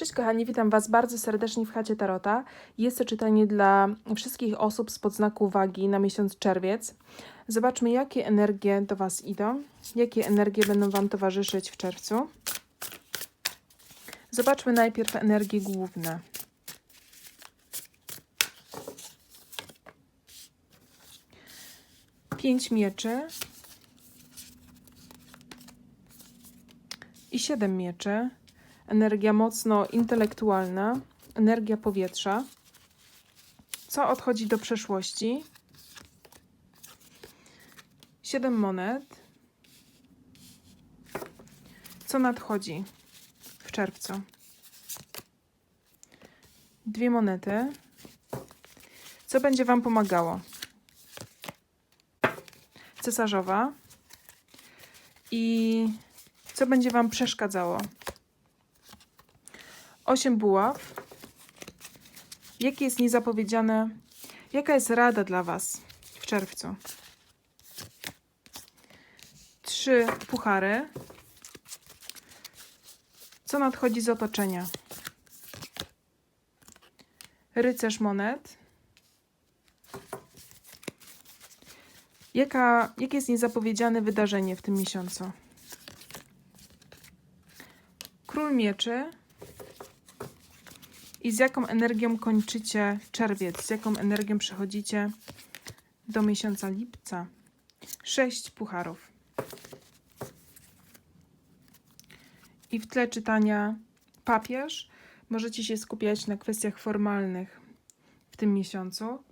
Cześć kochani, witam Was bardzo serdecznie w chacie Tarota. Jest to czytanie dla wszystkich osób z podznaku wagi na miesiąc czerwiec. Zobaczmy, jakie energie do Was idą, jakie energie będą Wam towarzyszyć w czerwcu. Zobaczmy najpierw energie główne. Pięć mieczy i siedem mieczy energia mocno intelektualna, energia powietrza. Co odchodzi do przeszłości? Siedem monet. Co nadchodzi w czerwcu? Dwie monety. Co będzie Wam pomagało? Cesarzowa. I co będzie Wam przeszkadzało? Osiem buław. Jakie jest niezapowiedziane? Jaka jest rada dla Was w czerwcu? Trzy puchary. Co nadchodzi z otoczenia? Rycerz monet. Jaka, jakie jest niezapowiedziane wydarzenie w tym miesiącu? Król mieczy. I z jaką energią kończycie czerwiec? Z jaką energią przechodzicie do miesiąca lipca? Sześć pucharów. I w tle czytania papież możecie się skupiać na kwestiach formalnych w tym miesiącu.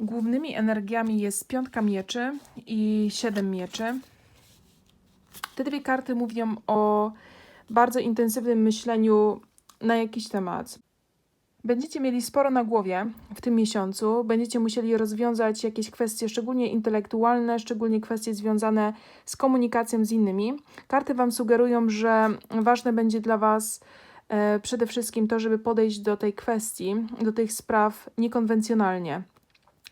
Głównymi energiami jest piątka mieczy i siedem mieczy. Te dwie karty mówią o bardzo intensywnym myśleniu na jakiś temat. Będziecie mieli sporo na głowie w tym miesiącu, będziecie musieli rozwiązać jakieś kwestie szczególnie intelektualne, szczególnie kwestie związane z komunikacją z innymi. Karty Wam sugerują, że ważne będzie dla Was e, przede wszystkim to, żeby podejść do tej kwestii, do tych spraw niekonwencjonalnie.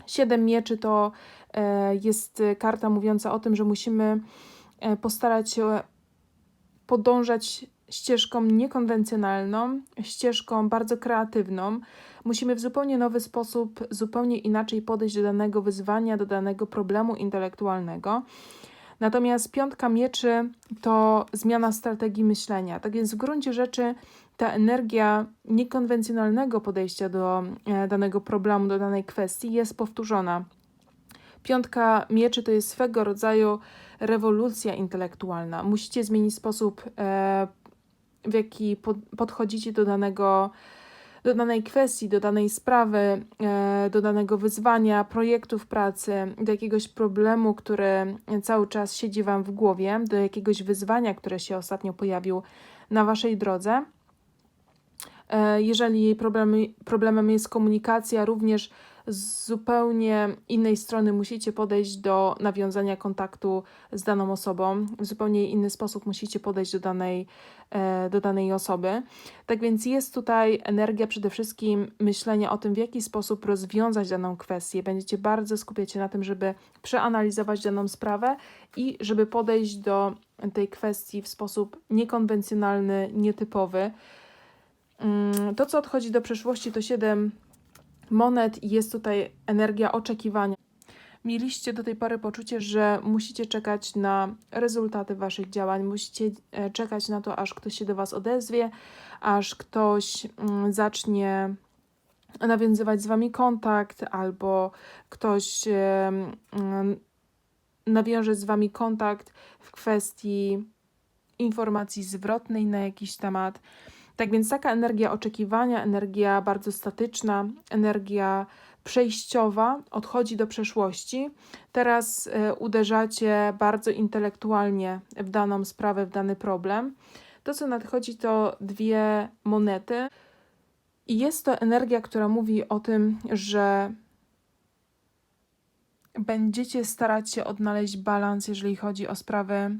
Siedem mieczy to e, jest karta mówiąca o tym, że musimy e, postarać się podążać ścieżką niekonwencjonalną, ścieżką bardzo kreatywną. Musimy w zupełnie nowy sposób, zupełnie inaczej podejść do danego wyzwania, do danego problemu intelektualnego. Natomiast piątka mieczy to zmiana strategii myślenia. Tak więc w gruncie rzeczy ta energia niekonwencjonalnego podejścia do e, danego problemu, do danej kwestii jest powtórzona. Piątka mieczy to jest swego rodzaju rewolucja intelektualna. Musicie zmienić sposób, e, w jaki podchodzicie do danego do danej kwestii, do danej sprawy, e, do danego wyzwania, projektu w pracy, do jakiegoś problemu, który cały czas siedzi Wam w głowie, do jakiegoś wyzwania, które się ostatnio pojawił na Waszej drodze. E, jeżeli problemem, problemem jest komunikacja, również z zupełnie innej strony musicie podejść do nawiązania kontaktu z daną osobą, w zupełnie inny sposób musicie podejść do danej, do danej osoby. Tak więc jest tutaj energia przede wszystkim myślenia o tym, w jaki sposób rozwiązać daną kwestię. Będziecie bardzo skupiać się na tym, żeby przeanalizować daną sprawę i żeby podejść do tej kwestii w sposób niekonwencjonalny, nietypowy. Mm, to, co odchodzi do przeszłości, to 7 monet i jest tutaj energia oczekiwania. Mieliście do tej pory poczucie, że musicie czekać na rezultaty Waszych działań, musicie e, czekać na to, aż ktoś się do Was odezwie, aż ktoś mm, zacznie nawiązywać z Wami kontakt, albo ktoś mm, nawiąże z Wami kontakt w kwestii informacji zwrotnej na jakiś temat. Tak więc taka energia oczekiwania, energia bardzo statyczna, energia przejściowa odchodzi do przeszłości. Teraz y, uderzacie bardzo intelektualnie w daną sprawę, w dany problem. To, co nadchodzi, to dwie monety. I jest to energia, która mówi o tym, że będziecie starać się odnaleźć balans, jeżeli chodzi o sprawy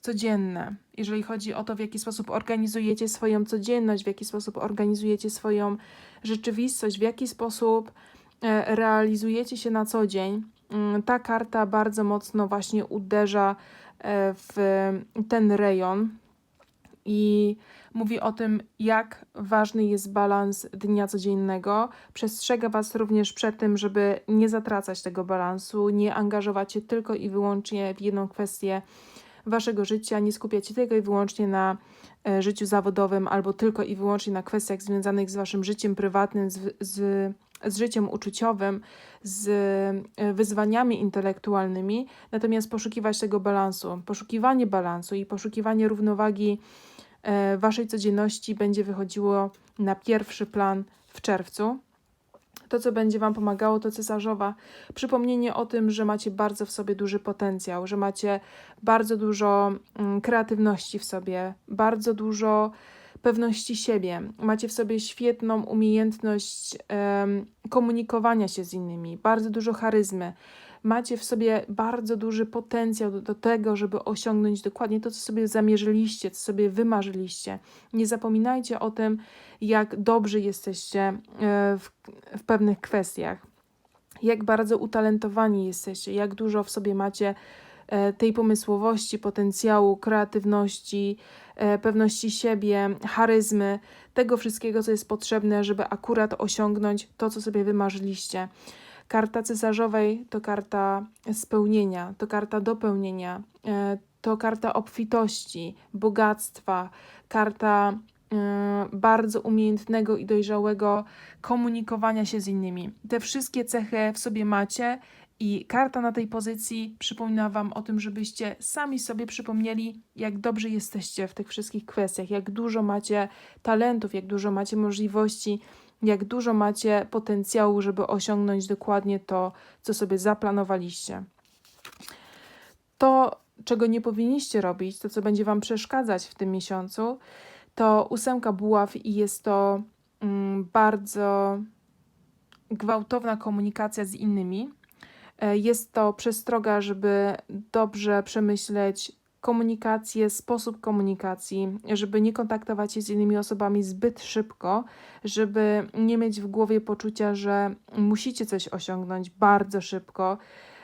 codzienne, jeżeli chodzi o to, w jaki sposób organizujecie swoją codzienność, w jaki sposób organizujecie swoją rzeczywistość, w jaki sposób e, realizujecie się na co dzień, mm, ta karta bardzo mocno właśnie uderza e, w ten rejon i mówi o tym, jak ważny jest balans dnia codziennego. Przestrzega Was również przed tym, żeby nie zatracać tego balansu, nie angażować się tylko i wyłącznie w jedną kwestię Waszego życia, nie skupiać się tylko i wyłącznie na e, życiu zawodowym albo tylko i wyłącznie na kwestiach związanych z Waszym życiem prywatnym, z, z z życiem uczuciowym, z e, wyzwaniami intelektualnymi, natomiast poszukiwać tego balansu. Poszukiwanie balansu i poszukiwanie równowagi e, waszej codzienności będzie wychodziło na pierwszy plan w czerwcu. To, co będzie Wam pomagało, to cesarzowa. Przypomnienie o tym, że macie bardzo w sobie duży potencjał, że macie bardzo dużo mm, kreatywności w sobie, bardzo dużo pewności siebie, macie w sobie świetną umiejętność um, komunikowania się z innymi, bardzo dużo charyzmy, macie w sobie bardzo duży potencjał do, do, tego, żeby osiągnąć dokładnie to, co sobie zamierzyliście, co sobie wymarzyliście. Nie zapominajcie o tym, jak dobrzy jesteście e, w, w pewnych kwestiach, jak bardzo utalentowani jesteście, jak dużo w sobie macie e, tej pomysłowości, potencjału, kreatywności, pewności siebie, charyzmy, tego wszystkiego, co jest potrzebne, żeby akurat osiągnąć to, co sobie wymarzyliście. Karta cesarzowej to karta spełnienia, to karta dopełnienia, e, to karta obfitości, bogactwa, karta e, bardzo umiejętnego i dojrzałego komunikowania się z innymi. Te wszystkie cechy w sobie macie i karta na tej pozycji przypomina Wam o tym, żebyście sami sobie przypomnieli, jak dobrze jesteście w tych wszystkich kwestiach, jak dużo macie talentów, jak dużo macie możliwości, jak dużo macie potencjału, żeby osiągnąć dokładnie to, co sobie zaplanowaliście. To, czego nie powinniście robić, to, co będzie Wam przeszkadzać w tym miesiącu, to ósemka buław i jest to mm, bardzo gwałtowna komunikacja z innymi jest to przestroga, żeby dobrze przemyśleć komunikację, sposób komunikacji, żeby nie kontaktować się z innymi osobami zbyt szybko, żeby nie mieć w głowie poczucia, że musicie coś osiągnąć bardzo szybko.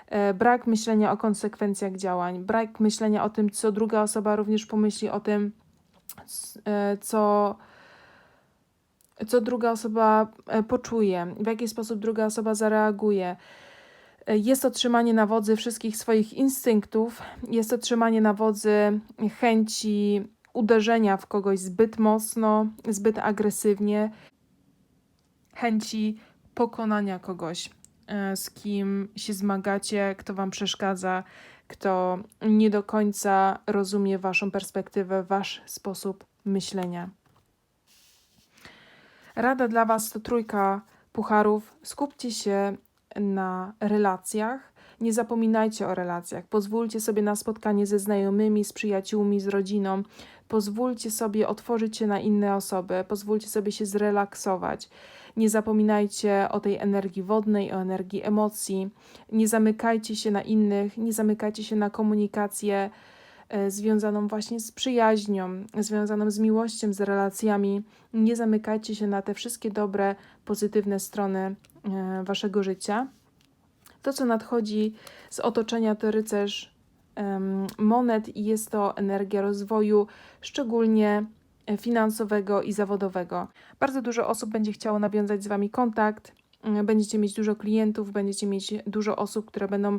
E, brak myślenia o konsekwencjach działań, brak myślenia o tym, co druga osoba również pomyśli o tym, e, co, co druga osoba poczuje, w jaki sposób druga osoba zareaguje. Jest to trzymanie na wodzy wszystkich swoich instynktów, jest to trzymanie na wodzy chęci uderzenia w kogoś zbyt mocno, zbyt agresywnie, chęci pokonania kogoś, e, z kim się zmagacie, kto wam przeszkadza, kto nie do końca rozumie waszą perspektywę, wasz sposób myślenia. Rada dla was to trójka pucharów. Skupcie się na relacjach. Nie zapominajcie o relacjach. Pozwólcie sobie na spotkanie ze znajomymi, z przyjaciółmi, z rodziną. Pozwólcie sobie otworzyć się na inne osoby. Pozwólcie sobie się zrelaksować. Nie zapominajcie o tej energii wodnej, o energii emocji. Nie zamykajcie się na innych, nie zamykajcie się na komunikację związaną właśnie z przyjaźnią, związaną z miłością, z relacjami. Nie zamykajcie się na te wszystkie dobre, pozytywne strony E, waszego życia. To, co nadchodzi z otoczenia, to rycerz monet i jest to energia rozwoju, szczególnie finansowego i zawodowego. Bardzo dużo osób będzie chciało nawiązać z Wami kontakt, e, będziecie mieć dużo klientów, będziecie mieć dużo osób, które będą E,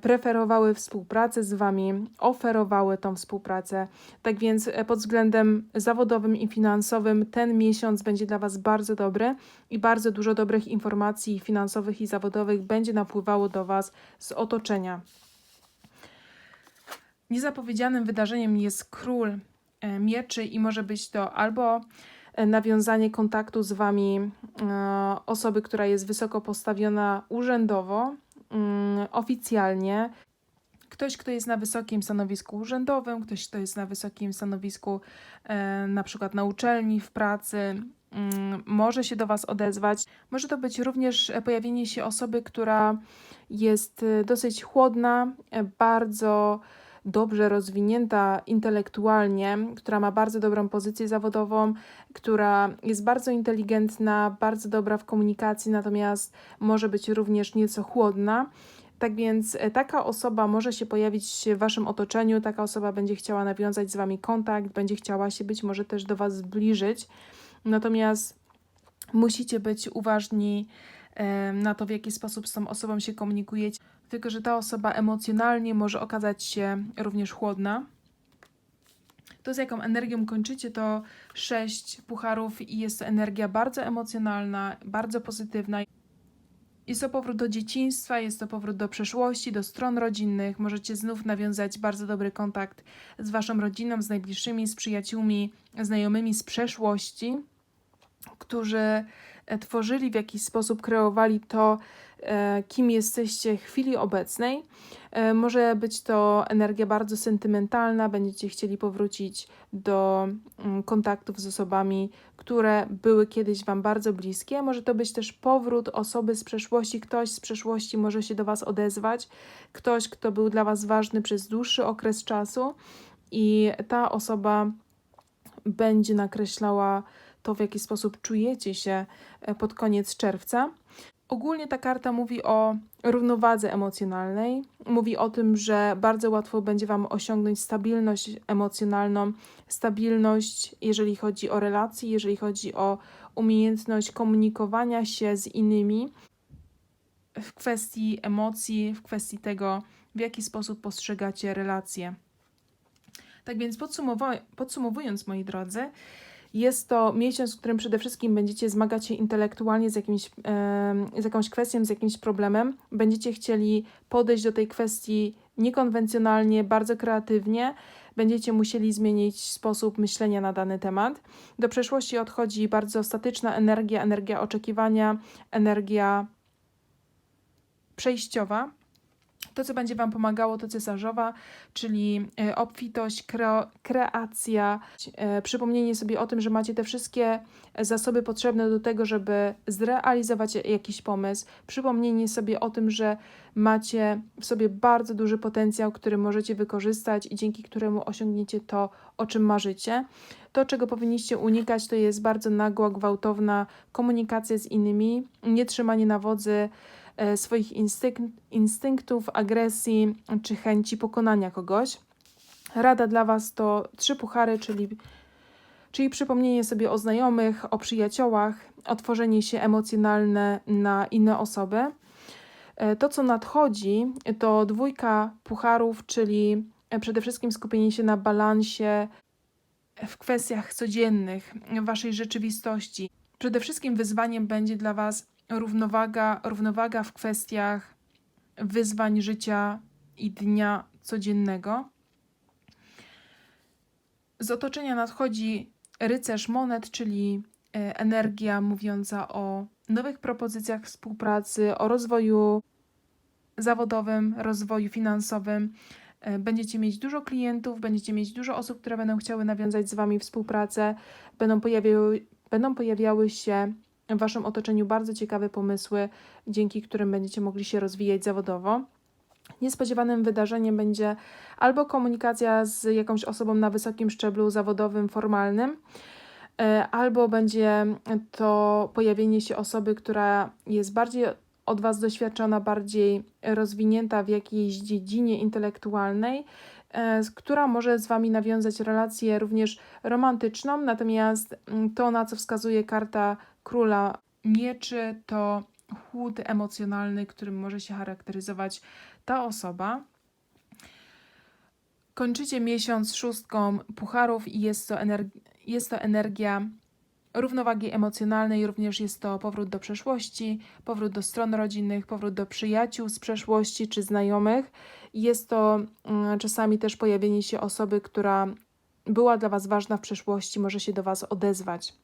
preferowały współpracę z Wami, oferowały tą współpracę. Tak więc e, pod względem zawodowym i finansowym ten miesiąc będzie dla Was bardzo dobry i bardzo dużo dobrych informacji finansowych i zawodowych będzie napływało do Was z otoczenia. Niezapowiedzianym wydarzeniem jest król e, mieczy i może być to albo nawiązanie kontaktu z Wami osoby, która jest wysoko postawiona urzędowo, oficjalnie ktoś, kto jest na wysokim stanowisku urzędowym, ktoś, kto jest na wysokim stanowisku e, na przykład na uczelni, w pracy, mm, może się do Was odezwać. Może to być również pojawienie się osoby, która jest e, dosyć chłodna, e, bardzo dobrze rozwinięta intelektualnie, która ma bardzo dobrą pozycję zawodową, która jest bardzo inteligentna, bardzo dobra w komunikacji, natomiast może być również nieco chłodna. Tak więc e, taka osoba może się pojawić w waszym otoczeniu, taka osoba będzie chciała nawiązać z wami kontakt, będzie chciała się być może też do was zbliżyć. Natomiast musicie być uważni em, na to, w jaki sposób z tą osobą się komunikujecie, tylko że ta osoba emocjonalnie może okazać się również chłodna. To, z jaką energią kończycie, to sześć pucharów i jest to energia bardzo emocjonalna, bardzo pozytywna. Jest to powrót do dzieciństwa, jest to powrót do przeszłości, do stron rodzinnych. Możecie znów nawiązać bardzo dobry kontakt z waszą rodziną, z najbliższymi, z przyjaciółmi, znajomymi z przeszłości, którzy e, tworzyli w jakiś sposób, kreowali to, kim jesteście w chwili obecnej. E, Może być to energia bardzo sentymentalna, będziecie chcieli powrócić do mm, kontaktów z osobami, które były kiedyś Wam bardzo bliskie. Może to być też powrót osoby z przeszłości, ktoś z przeszłości może się do Was odezwać, ktoś, kto był dla Was ważny przez dłuższy okres czasu i ta osoba będzie nakreślała to, w jaki sposób czujecie się e, pod koniec czerwca. Ogólnie ta karta mówi o równowadze emocjonalnej. Mówi o tym, że bardzo łatwo będzie Wam osiągnąć stabilność emocjonalną, stabilność, jeżeli chodzi o relacje, jeżeli chodzi o umiejętność komunikowania się z innymi w kwestii emocji, w kwestii tego, w jaki sposób postrzegacie relacje. Tak więc podsumowując, moi drodzy, jest to miesiąc, w którym przede wszystkim będziecie zmagać się intelektualnie z, jakimś, z jakąś kwestią, z jakimś problemem. Będziecie chcieli podejść do tej kwestii niekonwencjonalnie, bardzo kreatywnie. Będziecie musieli zmienić sposób myślenia na dany temat. Do przeszłości odchodzi bardzo statyczna energia, energia oczekiwania, energia przejściowa. To, co będzie Wam pomagało, to cesarzowa, czyli e, obfitość, kreacja, e, przypomnienie sobie o tym, że macie te wszystkie zasoby potrzebne do tego, żeby zrealizować jakiś pomysł, przypomnienie sobie o tym, że macie w sobie bardzo duży potencjał, który możecie wykorzystać i dzięki któremu osiągniecie to, o czym marzycie. To, czego powinniście unikać, to jest bardzo nagła, gwałtowna komunikacja z innymi, nie trzymanie na wodzy swoich instynk- instynktów, agresji czy chęci pokonania kogoś. Rada dla Was to trzy puchary, czyli, czyli przypomnienie sobie o znajomych, o przyjaciołach, otworzenie się emocjonalne na inne osoby. E, To, co nadchodzi, to dwójka pucharów, czyli e, przede wszystkim skupienie się na balansie w kwestiach codziennych, waszej rzeczywistości. Przede wszystkim wyzwaniem będzie dla was równowaga, równowaga w kwestiach wyzwań życia i dnia codziennego. Z otoczenia nadchodzi rycerz monet, czyli e, energia mówiąca o nowych propozycjach współpracy, o rozwoju zawodowym, rozwoju finansowym. E, Będziecie mieć dużo klientów, będziecie mieć dużo osób, które będą chciały nawiązać z Wami współpracę, będą pojawiały, będą pojawiały się w Waszym otoczeniu bardzo ciekawe pomysły, dzięki którym będziecie mogli się rozwijać zawodowo. Niespodziewanym wydarzeniem będzie albo komunikacja z jakąś osobą na wysokim szczeblu zawodowym, formalnym, e, albo będzie to pojawienie się osoby, która jest bardziej od Was doświadczona, bardziej rozwinięta w jakiejś dziedzinie intelektualnej, e, która może z Wami nawiązać relację również romantyczną. Natomiast mm, to, na co wskazuje karta króla mieczy, to chłód emocjonalny, którym może się charakteryzować ta osoba. Kończycie miesiąc szóstką pucharów i jest to, jest to energia równowagi emocjonalnej, również jest to powrót do przeszłości, powrót do stron rodzinnych, powrót do przyjaciół z przeszłości czy znajomych. Jest to mm, czasami też pojawienie się osoby, która była dla Was ważna w przeszłości, może się do Was odezwać.